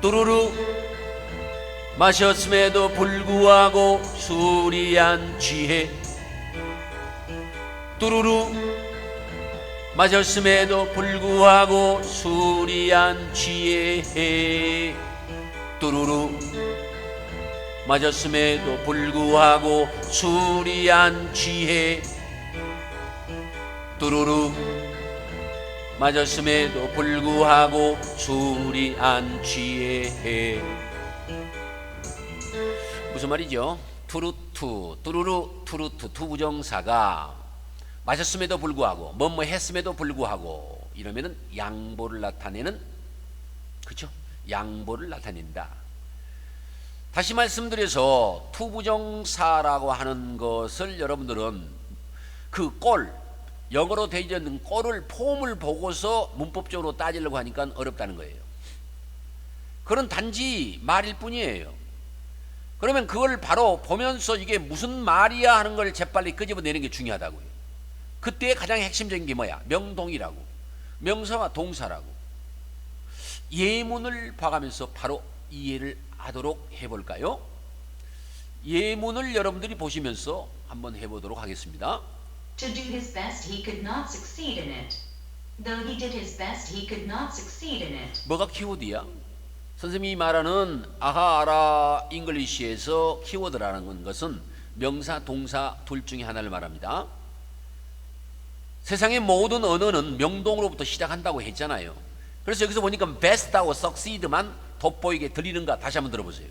뚜루루. 마셨음에도 불구하고 안 취해 뚜루루. 마셨음에도 불구하고 안 취해 뚜루루. 마셨음에도 불구하고 안 취해 뚜루루 맞았음에도 불구하고 술이 안 취해 무슨 말이죠? 투루투 뚜루루 투루투 투부정사가 마셨음에도 불구하고 뭐뭐 했음에도 불구하고 이러면은 양보를 나타내는 그죠? 양보를 나타낸다. 다시 말씀드려서 투부정사라고 하는 것을 여러분들은 그 꼴, 영어로 되어 있는 꼴을 폼을 보고서 문법적으로 따지려고 하니까 어렵다는 거예요. 그런 단지 말일 뿐이에요. 그러면 그걸 바로 보면서 이게 무슨 말이야 하는 걸 재빨리 끄집어내는 게 중요하다고요. 그때 가장 핵심적인 게 뭐야? 명동이라고. 명사와 동사라고. 예문을 봐가면서 바로 이해를 하도록 해볼까요? 예문을 여러분들이 보시면서 한번 해보도록 하겠습니다. To do his best, he could not succeed in it. Though he did his best, he could not succeed in it. 뭐가 키워드야? 선생님이 말하는 아하 아라 잉글리시에서 키워드라는 것은 명사, 동사 둘 중에 하나를 말합니다. 세상의 모든 언어는 명동으로부터 시작한다고 했잖아요. 그래서 여기서 보니까 best하고 succeed만 돋보이게 들리는가 다시 한번 들어보세요.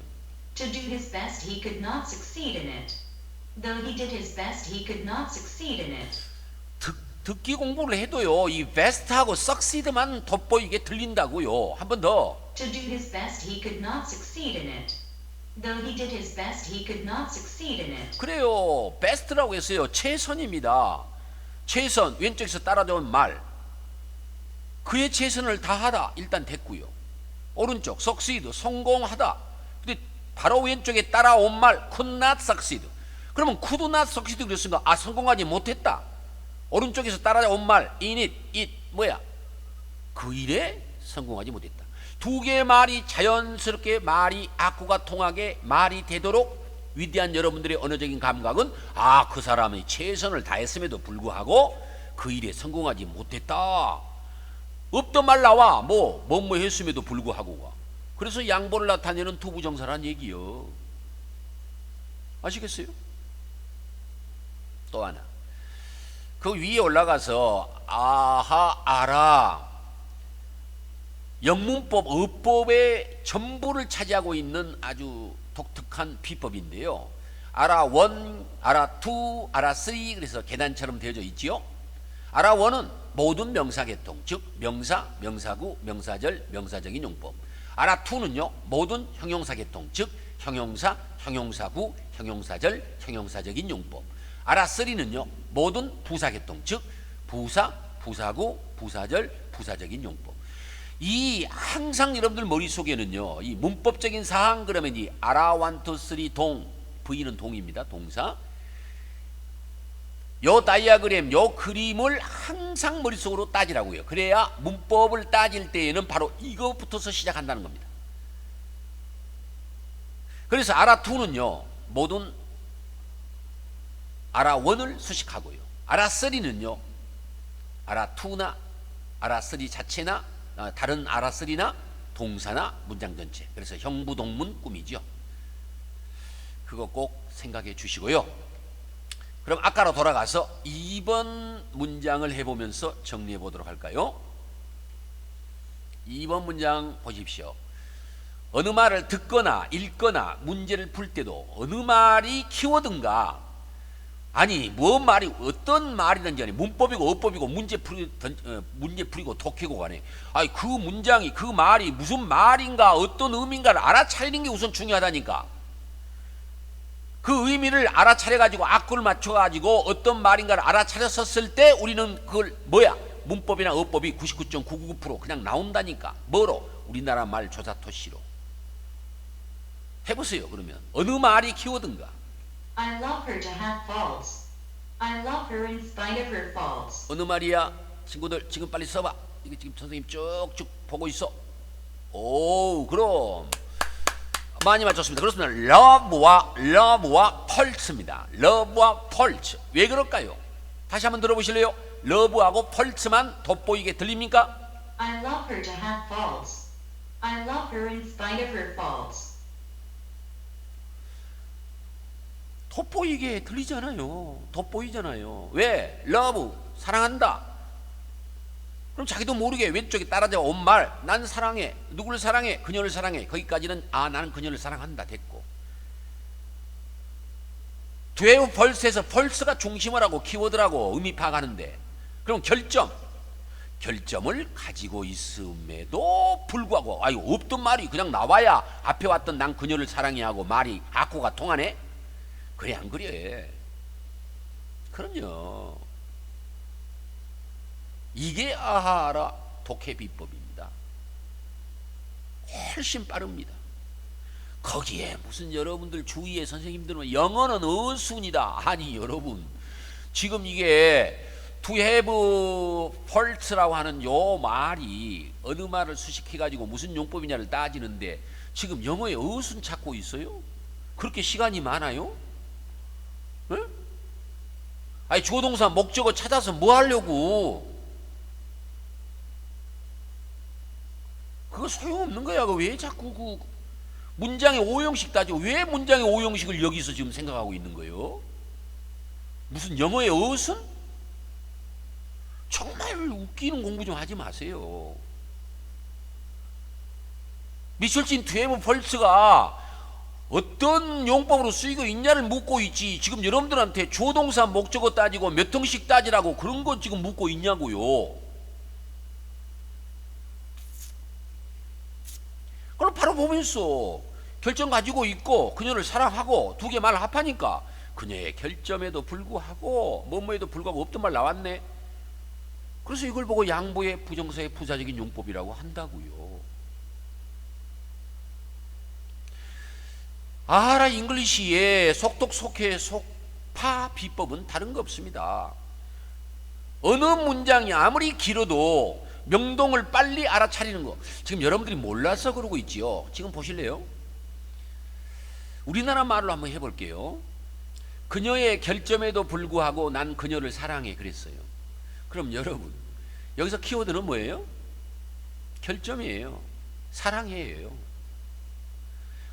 To do his best, he could not succeed in it. Though he did his best, he could not succeed in it. 듣, 듣기 공부를 해도요, 이 best하고 succeed만 돋보이게 들린다고요. 한 번 더. To do his best, he could not succeed in it. Though he did his best, he could not succeed in it. 그래요. 베스트라고 했어요. 최선입니다. 최선 왼쪽에서 따라온 말. 그의 최선을 다하다 일단 됐고요. 오른쪽 succeed 성공하다. 근데 바로 왼쪽에 따라온 말 could not succeed. 그러면 not succeed 그랬으니까 아 성공하지 못했다. 오른쪽에서 따라온 말 it it 뭐야? 그 일에 성공하지 못했다. 두 개의 말이 자연스럽게 말이 악구가 통하게 말이 되도록 위대한 여러분들의 언어적인 감각은 아 그 사람이 최선을 다했음에도 불구하고 그 일에 성공하지 못했다. 없던 말 나와 뭐 뭐뭐 했음에도 불구하고가. 그래서 양보를 나타내는 투부정사란 얘기요. 아시겠어요? 또 하나. 그 위에 올라가서 아하 알아 영문법 어법의 전부를 차지하고 있는 아주 독특한 비법인데요. 아라 원, 아라 투, 아라 쓰리 그래서 계단처럼 되어져 있지요. 아라 원은 모든 명사 계통, 즉 명사, 명사구, 명사절, 명사적인 용법. 아라 투는요 모든 형용사 계통, 즉 형용사, 형용사구, 형용사절, 형용사적인 용법. 아라 쓰리는요 모든 부사계통, 즉 부사, 부사구, 부사절, 부사적인 용법. 이 항상 여러분들 머릿속에는요 이 문법적인 사항 그러면 이 아라 원투 쓰리 동 V는 동입니다 동사. 요 다이아그램 요 그림을 항상 머릿속으로 따지라고요. 그래야 문법을 따질 때에는 바로 이거부터서 시작한다는 겁니다. 그래서 아라 투는요 모든 아라 원을 수식하고요 아라 쓰리는요 아라 투나 아라 쓰리 자체나 어, 다른 아라쓰리나 동사나 문장 전체. 그래서 형부동문 꾸미죠. 그거 꼭 생각해 주시고요. 그럼 아까로 돌아가서 2번 문장을 해보면서 정리해 보도록 할까요? 2번 문장 보십시오. 어느 말을 듣거나 읽거나 문제를 풀 때도 어느 말이 키워든가 아니 무슨 말이 어떤 말이든지 간에 문법이고 어법이고 문제 풀이 던- 어, 문제 풀이고 독해고 간에. 아니 그 문장이 그 말이 무슨 말인가 어떤 의미인가를 알아차리는 게 우선 중요하다니까. 그 의미를 알아차려 가지고 악구를 맞춰 가지고 어떤 말인가를 알아차렸었을 때 우리는 그걸 뭐야? 문법이나 어법이 99.999% 그냥 나온다니까. 뭐로? 우리나라 말 조사 토시로. 해보세요 그러면. 어느 말이 키워든가 I love her to have faults. I love her in spite of her faults. 어느 말이야? 친구들 지금 빨리 써봐. 이거 지금 선생님 쭉쭉 보고 있어. 오, 그럼 많이 맞췄습니다. 그렇습니다. love와 love와 펄츠입니다. love와 펄츠. 왜 그럴까요? 다시 한번 들어보실래요? love하고 펄츠만 돋보이게 들립니까? I love her to have faults. I love her in spite of her faults. 돋보이게 들리잖아요. 돋보이잖아요. 왜? love 사랑한다. 그럼 자기도 모르게 왼쪽에 따라져 온 말, 난 사랑해. 누구를 사랑해? 그녀를 사랑해. 거기까지는 아 나는 그녀를 사랑한다 됐고. 뒤에 벌스에서 벌스가 중심을 하고 키워드라고 의미 파악하는데 그럼 결점 결점을 가지고 있음에도 불구하고 아유 없던 말이 그냥 나와야 앞에 왔던 난 그녀를 사랑해 하고 말이 악고가 통하네 그래 안 그래 그럼요 이게 아하라 독해 비법입니다 훨씬 빠릅니다 거기에 무슨 여러분들 주위의 선생님들은 영어는 어순이다 아니 여러분 지금 이게 to have fault라고 하는 요 말이 어느 말을 수식해 가지고 무슨 용법이냐를 따지는데 지금 영어에 어순 찾고 있어요? 그렇게 시간이 많아요? 응? 아니 주어동사 목적어 찾아서 뭐 하려고? 그거 소용없는 거야. 그 왜 자꾸 그 문장의 오형식 따지고 왜 문장의 오형식을 여기서 지금 생각하고 있는 거예요? 무슨 영어의 어순? 정말 웃기는 공부 좀 하지 마세요. 미술진 투에브 펄츠가 어떤 용법으로 쓰이고 있냐를 묻고 있지. 지금 여러분들한테 조동사 목적어 따지고 몇 형식 따지라고 그런 거 지금 묻고 있냐고요. 그럼 바로 보면서 결정 가지고 있고 그녀를 사랑하고 두 개 말 합하니까 그녀의 결점에도 불구하고 뭐뭐에도 불구하고 없던 말 나왔네. 그래서 이걸 보고 양보의 부정사의 부사적인 용법이라고 한다고요. 아하라 잉글리시의 속독 속해 속파 비법은 다른 거 없습니다. 어느 문장이 아무리 길어도 명동을 빨리 알아차리는 거. 지금 여러분들이 몰라서 그러고 있지요. 지금 보실래요? 우리나라 말로 한번 해볼게요. 그녀의 결점에도 불구하고 난 그녀를 사랑해 그랬어요. 그럼 여러분 여기서 키워드는 뭐예요? 결점이에요. 사랑해예요.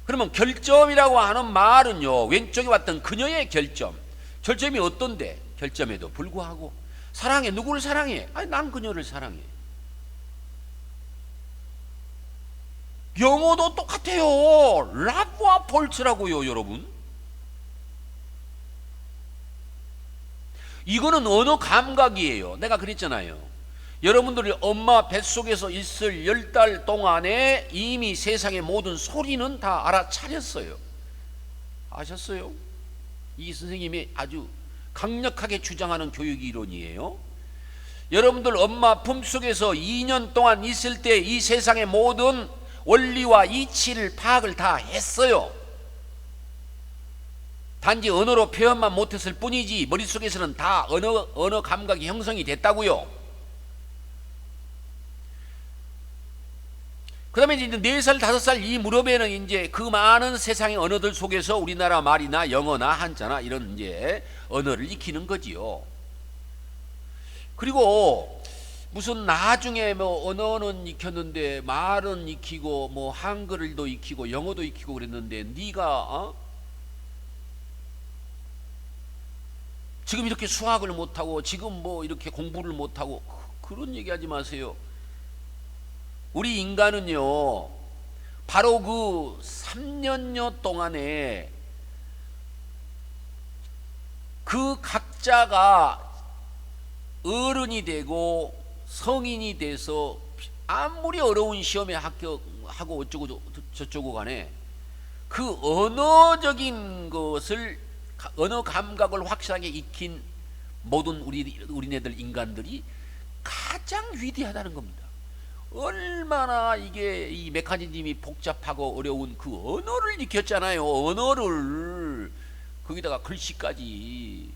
그러면 결점이라고 하는 말은요 왼쪽에 왔던 그녀의 결점 결점이 어떤데 결점에도 불구하고 사랑해 누구를 사랑해? 아니 난 그녀를 사랑해. 영어도 똑같아요. 라브와 폴츠라고요, 여러분. 이거는 언어 감각이에요. 내가 그랬잖아요. 여러분들이 엄마 뱃속에서 있을 열 달 동안에 이미 세상의 모든 소리는 다 알아차렸어요. 아셨어요? 이 선생님이 아주 강력하게 주장하는 교육 이론이에요. 여러분들 엄마 품속에서 2년 동안 있을 때 이 세상의 모든 원리와 이치를 파악을 다 했어요. 단지 언어로 표현만 못했을 뿐이지 머릿속에서는 다 언어, 언어 감각이 형성이 됐다고요. 그 다음에 이제 네살 다섯 살이 무렵에는 이제 그 많은 세상의 언어들 속에서 우리나라 말이나 영어나 한자나 이런 이제 언어를 익히는 거지요. 그리고 무슨 나중에 뭐 언어는 익혔는데 말은 익히고 뭐 한글도 익히고 영어도 익히고 그랬는데 네가 어? 지금 이렇게 수학을 못하고 지금 뭐 이렇게 공부를 못하고 그- 그런 얘기하지 마세요. 우리 인간은요 바로 그 3년여 동안에 그 각자가 어른이 되고 성인이 돼서 아무리 어려운 시험에 합격하고 어쩌고 저- 저쩌고 간에 그 언어적인 것을 가- 언어 감각을 확실하게 익힌 모든 우리 우리네들 인간들이 가장 위대하다는 겁니다. 얼마나 이게 이 메커니즘이 복잡하고 어려운 그 언어를 익혔잖아요. 언어를 거기다가 글씨까지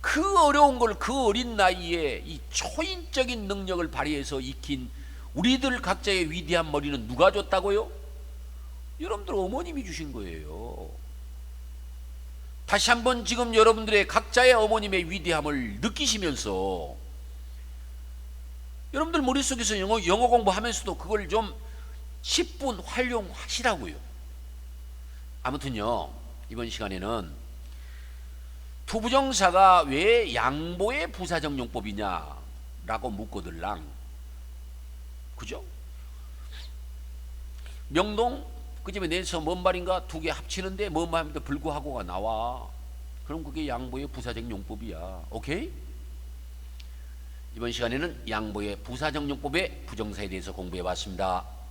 그 어려운 걸 그 어린 나이에 이 초인적인 능력을 발휘해서 익힌 우리들 각자의 위대한 머리는 누가 줬다고요? 여러분들 어머님이 주신 거예요. 다시 한번 지금 여러분들의 각자의 어머님의 위대함을 느끼시면서 여러분들 머릿속에서 영어, 영어 공부하면서도 그걸 좀 10분 활용하시라고요. 아무튼요, 이번 시간에는 투부정사가 왜 양보의 부사적 용법이냐라고 묻거들랑 그죠? 명동 그 집에 내서 뭔 말인가 두 개 합치는데 뭔 말인데 불구하고가 나와. 그럼 그게 양보의 부사적 용법이야. 오케이? 이번 시간에는 양보의 부사적 용법의 부정사에 대해서 공부해 봤습니다.